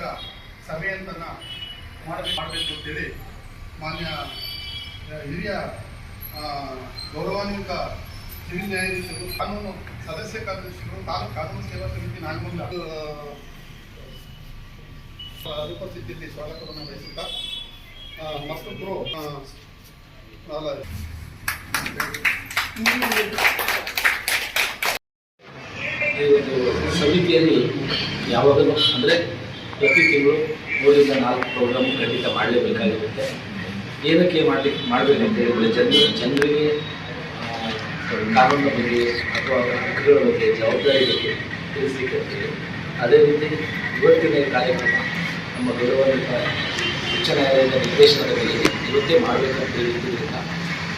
ನಿರ್ಣಾಯಕ ಸಭೆಯಂತನ್ನ ಮಾಡಬೇಕು ಮಾಡಬೇಕು ಅಂತೇಳಿ ಮಾನ್ಯ ಹಿರಿಯ ಗೌರವಾನ್ವಿತ ಹಿರಿಯ ನ್ಯಾಯಾಧೀಶರು ಕಾನೂನು ಸದಸ್ಯ ಕಾರ್ಯದರ್ಶಿಗಳು ತಾಲೂಕು ಕಾನೂನು ಸೇವಾ ಸಮಿತಿ ನಾಗಮಂಗಲ ಆ, ಅನುಪಸ್ಥಿತಿಯಲ್ಲಿ ಸ್ವಾಗತವನ್ನು ವಹಿಸುತ್ತಾ ಆ, ಮತ್ತೊಬ್ಬರು ಈ ಸಮಿತಿಯಲ್ಲಿ ಯಾವಾಗಲೂ ಅಂದರೆ ಪ್ರತಿ ತಿಂಗಳು ಮೂರಿಂದ ನಾಲ್ಕು ಪ್ರೋಗ್ರಾಮ್ ಖಂಡಿತ ಮಾಡಲೇಬೇಕಾಗಿರುತ್ತೆ. ಏನಕ್ಕೆ ಮಾಡಲಿಕ್ಕೆ ಅಂತ ಹೇಳಿದರೆ ಜನರು, ಜನರಿಗೆ ಕಾನೂನಿನ ಬಗ್ಗೆ ಅಥವಾ ಹಕ್ಕುಗಳ ಬಗ್ಗೆ, ಜವಾಬ್ದಾರಿ ಬಗ್ಗೆ ತಿಳಿಸ್ಲಿಕ್ಕೆ ಅದೇ ರೀತಿ ಇವತ್ತಿನ ಕಾರ್ಯಕ್ರಮ ನಮ್ಮ ಗೌರವಾನ್ವಿತ ಉಚ್ಚ ನ್ಯಾಯಾಲಯದ ನಿರ್ದೇಶನದ ಮೇಲೆ ಇವತ್ತೇ ಮಾಡಬೇಕಂತ ಹೇಳಿದ್ದರಿಂದ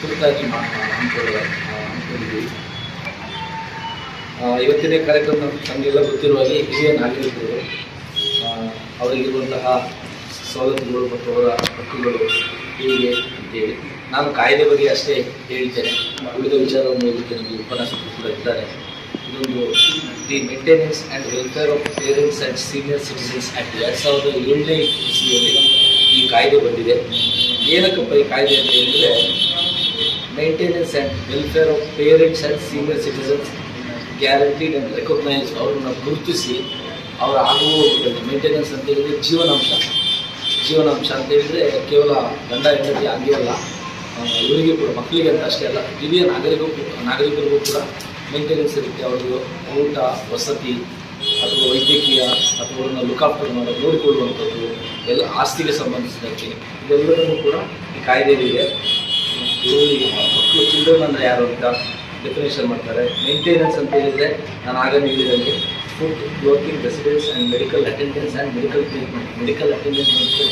ತುರ್ತಾಗಿ ಹಮ್ಮಿಕೊಳ್ಳ ಹಮ್ಮಿಕೊಂಡಿದ್ದೀವಿ ಇವತ್ತಿನ ಕಾರ್ಯಕ್ರಮ ತಮಗೆಲ್ಲ ಗೊತ್ತಿರುವ ಹಿರಿಯ ನಾಗರಿಕರು ಅವರಿಗಿರುವಂತಹ ಸವಲತ್ತುಗಳು ಮತ್ತು ಅವರ ಹಕ್ಕುಗಳು ಹೀಗೆ ಅಂತೇಳಿ ನಾನು ಕಾಯ್ದೆ ಬಗ್ಗೆ ಅಷ್ಟೇ ಹೇಳಿದ್ದೇನೆ. ವಿವಿಧ ವಿಚಾರವನ್ನು ಇದಕ್ಕೆ ನಮಗೆ ಉಪನ್ಯಾಸಕರು ಕೂಡ ಇದ್ದಾರೆ. ಇದೊಂದು the maintenance and welfare of parents and senior citizens act ಎರಡು ಸಾವಿರದ ಏಳನೇ ಇಸ್ವಿಯಲ್ಲಿ ಈ ಕಾಯ್ದೆ ಬಂದಿದೆ. ಏನಕ್ಕಪ್ಪ ಈ ಕಾಯ್ದೆ ಅಂತ ಹೇಳಿದರೆ, maintenance and welfare of parents and senior citizens guaranteed and recognise ಅವ್ರನ್ನ ಗುರುತಿಸಿ ಅವರ ಆಗುವ ಮೇಂಟೆನೆನ್ಸ್ ಅಂತ ಹೇಳಿದ್ರೆ ಜೀವನಾಂಶ. ಜೀವನಾಂಶ ಅಂತ ಹೇಳಿದ್ರೆ ಕೇವಲ ಗಂಡ ಹೆಂಡತಿ ಹಂಗೆ ಅಲ್ಲ. ಆ, ಇವರಿಗೆ ಕೂಡ ಮಕ್ಕಳಿಗೆ ಅಂತ ಅಷ್ಟೇ ಅಲ್ಲ ಹಿರಿಯ ನಾಗರಿಕರು ನಾಗರಿಕರಿಗೂ ಕೂಡ ಮೇಂಟೆನೆನ್ಸ್ ಇರುತ್ತೆ ಅವ್ರಿಗೆ ಊಟ ವಸತಿ ಅಥವಾ ವೈದ್ಯಕೀಯ ಅಥವಾ ಅವ್ರನ್ನ ಲುಕಾಫ್ಟರ್ ಮಾಡೋದು ನೋಡಿಕೊಳ್ಳುವಂಥದ್ದು ಎಲ್ಲ ಆಸ್ತಿಗೆ ಸಂಬಂಧಿಸಿದಂತೆ. ಇದೆಲ್ಲದನ್ನು ಕೂಡ ಈ ಕಾಯ್ದೆಗಳಿದೆ ಇವರಿಗೆ ಮಕ್ಕಳು ಚಿಲ್ಡ್ರನ್ ಅಂದರೆ ಯಾರು ಅಂತ ಡೆಫಿನೇಷನ್ ಮಾಡ್ತಾರೆ. ಮೇಂಟೆನೆನ್ಸ್ ಅಂತ ಹೇಳಿದರೆ ನಾನು ಆಗ ಹೇಳಿದಂಗೆ food working residence and medical attendance and medical treatment medical attendance ಮತ್ತು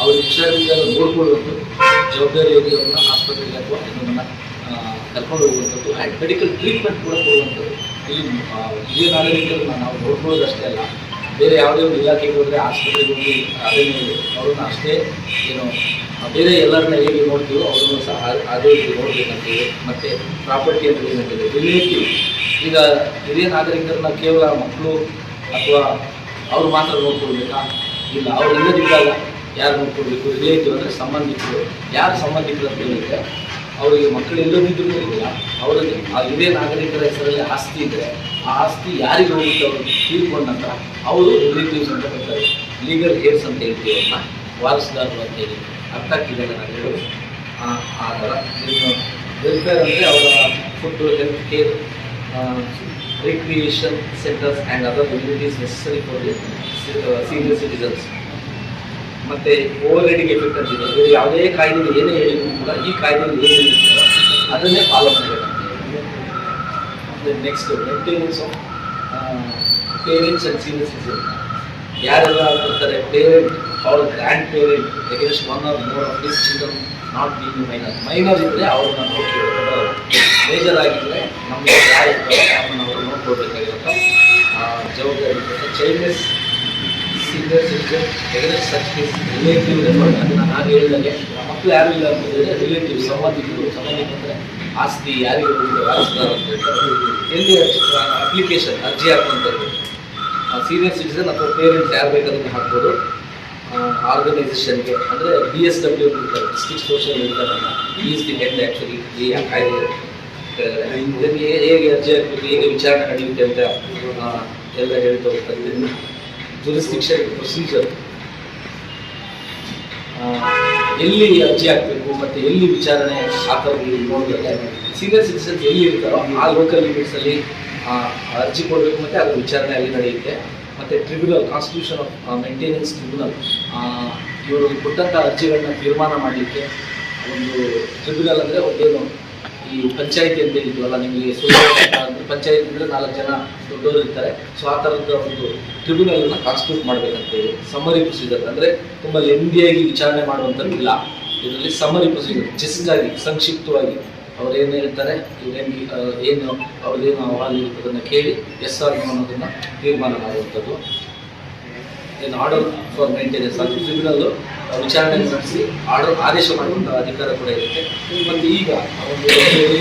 ಅವ್ರ ಹುಷಾರಿಂದ ನೋಡ್ಕೊಳ್ಳುವಂಥದ್ದು ಜವಾಬ್ದಾರಿಯಾಗಿ ಅವ್ರನ್ನ ಆಸ್ಪತ್ರೆಗೆ ಅಥವಾ ನಮ್ಮನ್ನು ಕರ್ಕೊಂಡು ಹೋಗುವಂಥದ್ದು ಆ್ಯಂಡ್ ಮೆಡಿಕಲ್ ಟ್ರೀಟ್ಮೆಂಟ್ ಕೂಡ ಕೊಡುವಂಥದ್ದು. ಇಲ್ಲಿ ಹಿರಿಯ ನಾಗರಿಕರನ್ನ ನಾವು ನೋಡ್ಕೊಳ್ಳೋದಷ್ಟೇ ಅಲ್ಲ. ಬೇರೆ ಯಾವುದೇ ಒಂದು ಇಲಾಖೆಗೆ ಹೋದರೆ ಆಸ್ಪತ್ರೆಗೆ ಹೋಗಿ ಅದೇ ಅವ್ರನ್ನ ಅಷ್ಟೇ ಏನು ಬೇರೆ ಎಲ್ಲರನ್ನ ಹೇಗೆ ನೋಡ್ತೀವೋ ಅವ್ರನ್ನೂ ಸಹ ಅದೇ ರೀತಿ ನೋಡಬೇಕಂತೇಳಿ ಮತ್ತು ಪ್ರಾಪರ್ಟಿ ಅಂತ ಏನಂತೇಳಿ ರಿಲೇಟಿವ್ ಈಗ ಹಿರಿಯ ನಾಗರಿಕರನ್ನ ಕೇವಲ ಮಕ್ಕಳು ಅಥವಾ ಅವ್ರು ಮಾತ್ರ ನೋಡ್ಕೊಳ್ಬೇಕಾ? ಇಲ್ಲ, ಅವ್ರು ಇಲ್ಲದಿದ್ದಾಗ ಯಾರು ನೋಡ್ಕೊಳ್ಬೇಕು? ರಿಲೇಟಿವ್ ಅಂದರೆ ಸಂಬಂಧಿಕರು. ಯಾರು ಸಂಬಂಧಿಕರು ಅಂತ ಹೇಳಿದ್ರೆ, ಅವರಿಗೆ ಮಕ್ಕಳು ಇಲ್ಲದಿದ್ದರೂ ಇಲ್ಲ ಅವರಲ್ಲಿ ಆ ಹಿರಿಯ ನಾಗರಿಕರ ಹೆಸರಲ್ಲಿ ಆಸ್ತಿ ಇದ್ದರೆ ಆ ಆಸ್ತಿ ಯಾರಿಗೆ ಹೋಗುತ್ತೆ ಅವರು ತೀರ್ಕೊಂಡ ನಂತರ ಅವರು ರಿಲೇಟಿವ್ಸ್ ಅಂತ ಬರ್ತಾರೆ ಲೀಗಲ್ ಹೇರ್ಸ್ ಅಂತ ಹೇಳ್ತೀವಿ ಅವ್ರನ್ನ ವಾರಸುದಾರರು ಅಂತ ಹೇಳಿ. ಅರ್ಥ ಆಗ್ತಿದೆ ನಾನು ಹೇಳೋದು? ಆ ಥರ. ವೆಲ್ಫೇರ್ ಅಂದರೆ ಅವರ food health care recreation centres and other facilities necessary for the senior citizens. ಮತ್ತು ಓವರ್ ರೈಡಿಂಗ್ ಎಫೆಕ್ಟ್ ಅಂತಿದೆ ಯಾವುದೇ ಕಾಯ್ದೆ ಏನೇ ಹೇಳಿದ್ರು ಕೂಡ ಈ ಕಾಯ್ದೆಯಲ್ಲಿ ಏನು ಅದನ್ನೇ ಫಾಲೋ ಮಾಡಬೇಕಂತ next maintenance of parents and senior citizen ಯಾರೆಲ್ಲ ಬರ್ತಾರೆ ಪೇರೆಂಟ್ ಅವ್ರ grandparent against one or more of this children not being minor minor ಇದ್ದರೆ ಅವ್ರನ್ನ ನೋಡ್ಕೊಳ್ತಾರೆ ಮೇಜರ್ ಆಗಿದ್ದರೆ ನಮಗೆ ಅವರು ನೋಡ್ಕೊಳ್ಬೇಕಾಗಿರುತ್ತ. ಜವಾಬ್ದಾರಿ childless senior citizen against such case relative referred ಅದು ನಾನು ಆಗ ಹೇಳಿದಾಗೆ ಮಕ್ಕಳು ಯಾರು ಇಲ್ಲ ಅಂತ ಹೇಳಿದ್ರೆ ರಿಲೇಟಿವ್ ಸಂಬಂಧಿಕರು ಸಂಬಂಧಿಕಂದರೆ ಆಸ್ತಿ, ಯಾರಿಗೆ ಅಂತ ಹೇಳ್ತಾರೆ. ಎಲ್ಲಿ ಅಪ್ಲಿಕೇಶನ್ ಅರ್ಜಿ ಹಾಕುವಂಥದ್ದು. ಸೀನಿಯರ್ ಸಿಟಿಸನ್ ಅಥವಾ ಪೇರೆಂಟ್ಸ್ ಯಾರು ಬೇಕಾದ್ರೂ ಹಾಕ್ಬೋದು. ಆರ್ಗನೈಸೇಷನ್ಗೆ ಅಂದರೆ B S W district social ಇರ್ತಾರಲ್ಲ ಈಸ್ ದಿ ಹೆಡ್ ಆ್ಯಕ್ಚುಲಿ ಈ ಕಾಯ್ದೆ. ಹೇಗೆ ಅರ್ಜಿ ಹಾಕಬೇಕು, ಹೇಗೆ ವಿಚಾರಣೆ ನಡೆಯುತ್ತೆ ಅಂತ ಎಲ್ಲ ಹೇಳ್ತಾ ಹೋಗ್ತಾರೆ. ಜುರಿಸ್ಟಿಕ್ಷನ್ ಪ್ರೊಸೀಜರ್ ಎಲ್ಲಿ ಅರ್ಜಿ ಹಾಕಬೇಕು ಮತ್ತು ಎಲ್ಲಿ ವಿಚಾರಣೆ ಹಾಕಬೇಕು ನೋಡಿದ್ರೆ ಸೀನಿಯರ್ ಸಿಟಿಸನ್ಸ್ ಎಲ್ಲಿ ಇರ್ತಾರೋ ಆ ಲೋಕಲ್ ಲಿಮಿಟ್ಸಲ್ಲಿ ಅರ್ಜಿ ಕೊಡಬೇಕು ಮತ್ತು ಅದರ ವಿಚಾರಣೆ ಅಲ್ಲಿ ನಡೆಯುತ್ತೆ. ಮತ್ತು tribunal constitution of maintenance tribunal ಇವರು ಕೊಟ್ಟಂಥ ಅರ್ಜಿಗಳನ್ನ ತೀರ್ಮಾನ ಮಾಡಲಿಕ್ಕೆ ಒಂದು ಟ್ರಿಬ್ಯುನಲ್ ಅಂದರೆ ಒಂದೇನು ಈ ಪಂಚಾಯತಿ ಅಂತ ಹೇಳಿದ್ವಲ್ಲ ನಿಮಗೆ ಪಂಚಾಯತ್ ಅಂದರೆ ನಾಲ್ಕು ಜನ ದೊಡ್ಡವರು ಇರ್ತಾರೆ. ಸೊ ಆ ಥರದ ಒಂದು ಟ್ರಿಬ್ಯುನಲನ್ನು ಕಾನ್ಸ್ಟಿಟ್ಯೂಟ್ ಮಾಡಬೇಕಂತೇಳಿ ಸಮರಿ ಪ್ರೊಸೀಜರ್ ಅಂದರೆ ತುಂಬ ಆಗಿ ವಿಚಾರಣೆ ಮಾಡುವಂಥದ್ದು ಇಲ್ಲ. ಇದರಲ್ಲಿ ಸಮರಿ ಪ್ರೊಸೀಜರ್ ಜಸ್ಟಾಗಿ ಸಂಕ್ಷಿಪ್ತವಾಗಿ ಅವ್ರು ಏನು ಹೇಳ್ತಾರೆ ಇವ್ರೇನು ಏನು ಅವ್ರದ್ದೇನು ಅಹವಾಲು ಇರ್ತದನ್ನು ಕೇಳಿ ಎಸ್ ಆರ್ ಅನ್ನೋದನ್ನು ತೀರ್ಮಾನ ಮಾಡುವಂಥದ್ದು. ಏನು ಆರ್ಡರ್ ಫಾರ್ ಮೇಂಟೆನೆನ್ಸ್. ಅದು ಟ್ರಿಬ್ಯುನಲ್ ವಿಚಾರಣೆ ನಡೆಸಿ ಆರ್ಡರ್ ಆದೇಶ ಮಾಡುವಂಥ ಅಧಿಕಾರ ಕೂಡ ಇರುತ್ತೆ. ಮತ್ತು ಈಗ ಒಂದು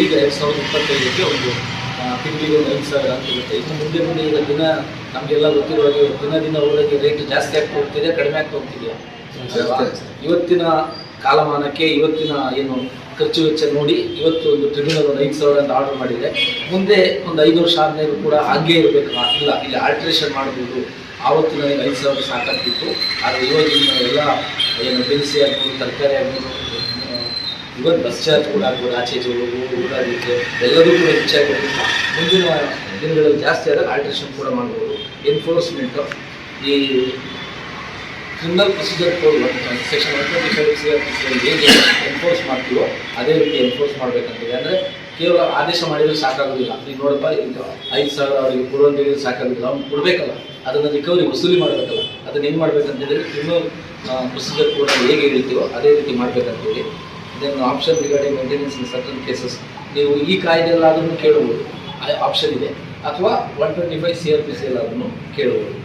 ಈಗ ಎರಡು ಸಾವಿರದ ಇಪ್ಪತ್ತೈದಕ್ಕೆ ಒಂದು ತಿಂಗಳಿಗೆ ಒಂದು ಐದು ಸಾವಿರ ಅಂತ ಇರುತ್ತೆ. ಇನ್ನು ಮುಂದೆ ಮುಂದೆ ಈಗ ದಿನ ನಮಗೆಲ್ಲ ಗೊತ್ತಿರುವ ಹಾಗೆ ದಿನ ದಿನ ಹೋದಾಗೆ ರೇಟ್ ಜಾಸ್ತಿ ಆಗ್ತಾ ಹೋಗ್ತಿದೆ, ಕಡಿಮೆ ಆಗ್ತಾ ಹೋಗ್ತಿದೆಯಾ ಇವತ್ತಿನ ಕಾಲಮಾನಕ್ಕೆ ಇವತ್ತಿನ ಏನು ಖರ್ಚು ವೆಚ್ಚ ನೋಡಿ ಇವತ್ತು ಒಂದು ಟ್ರಿಬ್ಯುನಲ್ ಒಂದು ಐದು ಸಾವಿರ ಅಂತ ಆರ್ಡರ್ ಮಾಡಿದೆ ಮುಂದೆ ಒಂದು ಐದು ವರ್ಷ ಆದ್ಮೇಲೆ ಕೂಡ ಹಾಗೇ ಇರಬೇಕು. ಇಲ್ಲ, ಇಲ್ಲಿ ಆಲ್ಟ್ರೇಷನ್ ಮಾಡ್ಬೋದು ಆವತ್ತು ನನಗೆ ಐದು ಸಾವಿರ ಸಾಕಾಗ್ತಿತ್ತು. ಆದರೆ ಇವಾಗಿನ ಎಲ್ಲ ಏನು ದಿನಸಿ ಆಗ್ಬೋದು, ತರಕಾರಿ ಆಗ್ಬೋದು ಇವತ್ತು ಬಸ್ ಚಾರ್ಜ್ ಕೂಡ ಆಗ್ಬೋದು, ಆಚೆ ಈಚೆ ಹೋಗೋದು ಎಲ್ಲರೂ ಕೂಡ ಹೆಚ್ಚಾಗಿ ಮುಂದಿನ ದಿನಗಳಲ್ಲಿ ಜಾಸ್ತಿ ಆದಾಗ ಆಲ್ಟ್ರೇಷನ್ ಕೂಡ ಮಾಡ್ಬೋದು. ಎನ್ಫೋರ್ಸ್ಮೆಂಟು ಈ criminal procedure code section one twenty five C R P ಹೇಗೆ ಎನ್ಫೋರ್ಸ್ ಮಾಡ್ತೀವೋ ಅದೇ ರೀತಿ ಎನ್ಫೋರ್ಸ್ ಮಾಡಬೇಕಂತಿದೆ ಅಂದರೆ ಕೇವಲ ಆದೇಶ ಮಾಡಿದರೆ ಸಾಕಾಗೋದಿಲ್ಲ. ಈಗ ನೋಡಪ್ಪ, ಈಗ ಐದು ಸಾವಿರ ಅವರಿಗೆ ಕೊಡುವಂತಿದ್ರೆ ಸಾಕಾಗೋದಿಲ್ಲ. ಅವ್ನು ಕೊಡಬೇಕಲ್ಲ. ಅದನ್ನು ರಿಕವರಿ ವಸೂಲಿ ಮಾಡಬೇಕಲ್ಲ. ಅದನ್ನು ಏನು ಮಾಡಬೇಕಂತಿದ್ರೆ ಕ್ರಿಮಿನಲ್ ಪ್ರೊಸೀಜರ್ ಕೋಡ್ ಹೇಗೆ ಹೇಳ್ತೀವೋ ಅದೇ ರೀತಿ ಮಾಡಬೇಕಂತೇಳಿ. Then option regarding maintenance in certain cases ನೀವು ಈ ಕಾಯ್ದೆಯಲ್ಲಾದ್ರೂ ಕೇಳಬಹುದು ಆಪ್ಷನ್ ಇದೆ. ಅಥವಾ one twenty five C R P C ಎಲ್ಲಾದ್ರೂ ಕೇಳಬಹುದು